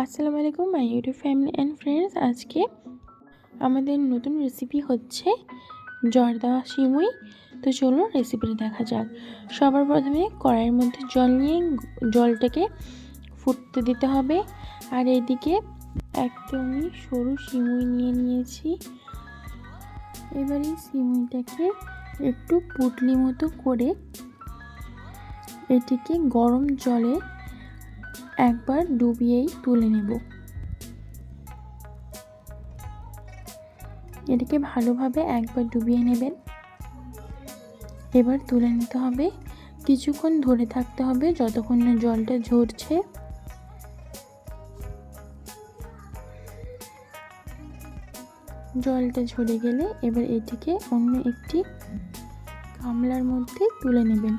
আসসালামু আলাইকুম my YouTube family and friends আজকে আমাদের নতুন রেসিপি হচ্ছে জর্দা সিমুই তো চলুন রেসিপিটা দেখা যাক। সবার প্রথমে কড়াইয়ের মধ্যে জল নিয়ে জলটাকে ফুটতে দিতে হবে। আর এইদিকে একদমই সরু সিমুই নিয়ে নিয়েছি। এবার এই সিমুইটাকে একটু পুটলি মতো করে এটিকে গরম জলে একবার ডুবিয়েই তুলে নেব। এটাকে ভালোভাবে একবার ডুবিয়ে নেবেন। এবার তুলে নিতে হবে। কিছুক্ষণ ধরে থাকতে হবে যতক্ষণ না জলটা ঝরছে। জলটা ঝরে গেলে এবার এটিকে অন্য একটি গামলার মধ্যে তুলে নেবেন।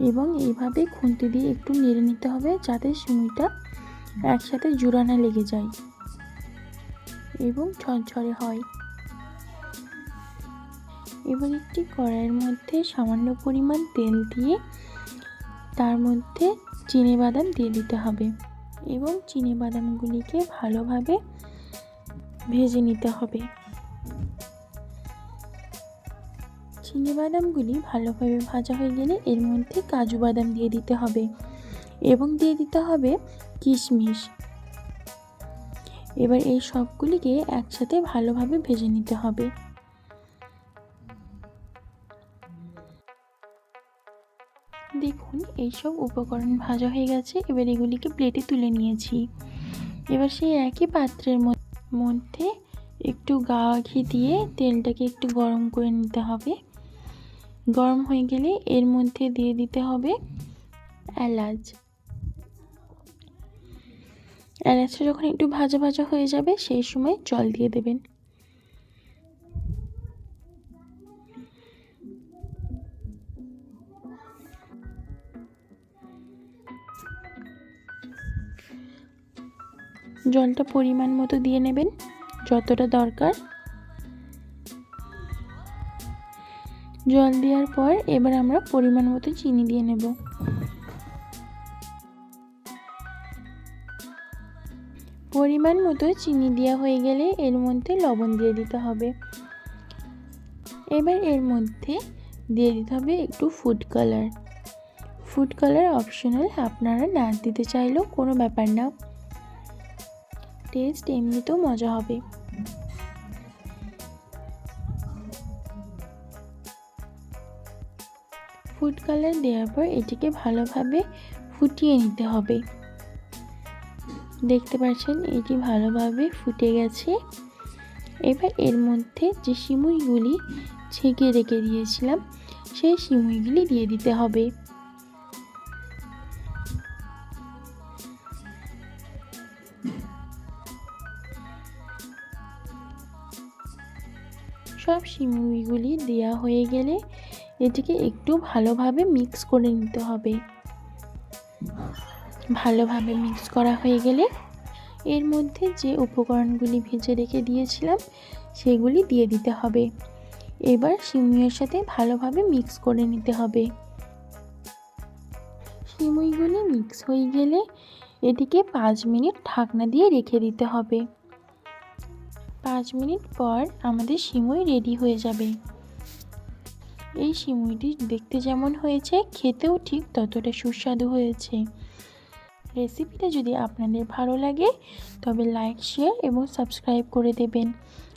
এবং এইভাবে খুন্তি দিয়ে একটু নেড়ে নিতে হবে যাতে সিমুইটা একসাথে জোড়ানা লেগে যায় এবং ঝরঝরে হয়। এবার একটি কড়াইয়ের মধ্যে সামান্য পরিমাণ তেল দিয়ে তার মধ্যে চিনে বাদাম দিয়ে দিতে হবে এবং চিনে বাদামগুলিকে ভালোভাবে ভেজে নিতে হবে। চিনি বাদামগুলি ভালোভাবে ভাজা হয়ে গেলে এর মধ্যে কাজু বাদাম দিয়ে দিতে হবে এবং দিয়ে দিতে হবে কিশমিশ। এবার এই সবগুলিকে একসাথে ভালোভাবে ভেজে নিতে হবে। দেখুন, এইসব উপকরণ ভাজা হয়ে গেছে। এবার এগুলিকে প্লেটে তুলে নিয়েছি। এবার সেই একই পাত্রের মধ্যে একটু গা ঘি দিয়ে তেলটাকে একটু গরম করে নিতে হবে। গরম হয়ে গেলে এর মধ্যে দিয়ে দিতে হবে এলাচ। এলাচটা যখন একটু ভাজা ভাজা হয়ে যাবে, সেই সময় জল দিয়ে দেবেন। জলটা পরিমাণ মতো দিয়ে নেবেন, যতটা দরকার জল দেওয়ার পর এবার আমরা পরিমাণ মতো চিনি দিয়ে নেব। পরিমাণ মতো চিনি দেওয়া হয়ে গেলে এর মধ্যে লবণ দিয়ে দিতে হবে। এবার এর মধ্যে দিয়ে দিতে হবে একটু food colour food colour optional আপনারা না দিতে চাইলেও কোনো ব্যাপার না। টেস্ট এমনিতেও মজা হবে। ফুড কালার দেওয়ার পর এটিকে ভালোভাবে ফুটিয়ে নিতে হবে। দেখতে পাচ্ছেন এটি ভালোভাবে ফুটে গেছে। এবার এর মধ্যে যে সিমুইগুলি ছেঁকে রেখে দিয়েছিলাম, সেই সিমুইগুলি দিয়ে দিতে হবে। সব সিমুইগুলি দেওয়া হয়ে গেলে এটিকে একটু ভালোভাবে মিক্স করে নিতে হবে। ভালোভাবে মিক্স করা হয়ে গেলে এর মধ্যে যে উপকরণগুলি ভেজে রেখে দিয়েছিলাম, সেগুলি দিয়ে দিতে হবে। এবার সিমুইয়ের সাথে ভালোভাবে মিক্স করে নিতে হবে। সিমুইগুলি মিক্স হয়ে গেলে এটিকে পাঁচ মিনিট ঢাকনা দিয়ে রেখে দিতে হবে। পাঁচ মিনিট পর আমাদের সিমুই রেডি হয়ে যাবে। এই সিমুইটি দেখতে যেমন হয়েছে, খেতেও ঠিক ততটা সুস্বাদু হয়েছে। রেসিপিটা যদি আপনাদের ভালো লাগে, তবে লাইক, শেয়ার এবং সাবস্ক্রাইব করে দেবেন।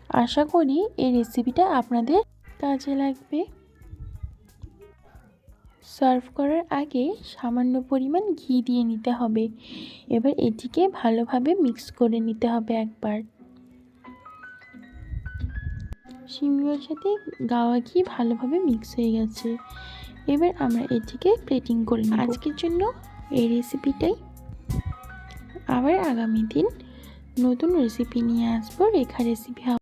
আশা করি এই রেসিপিটা আপনাদের কাজে লাগবে। সার্ভ করার আগে সামান্য পরিমাণ ঘি দিয়ে নিতে হবে। এবার এটিকে ভালোভাবে মিক্স করে নিতে হবে একবার। সিমগুলোর সাথে গাওয়া ঘি ভালোভাবে মিক্স হয়ে গেছে। এবার আমরা এটিকে প্লেটিং করে নিই আজকের জন্য এই রেসিপিটাই আবার আগামী দিন নতুন রেসিপি নিয়ে আসব রেখা রেসিপি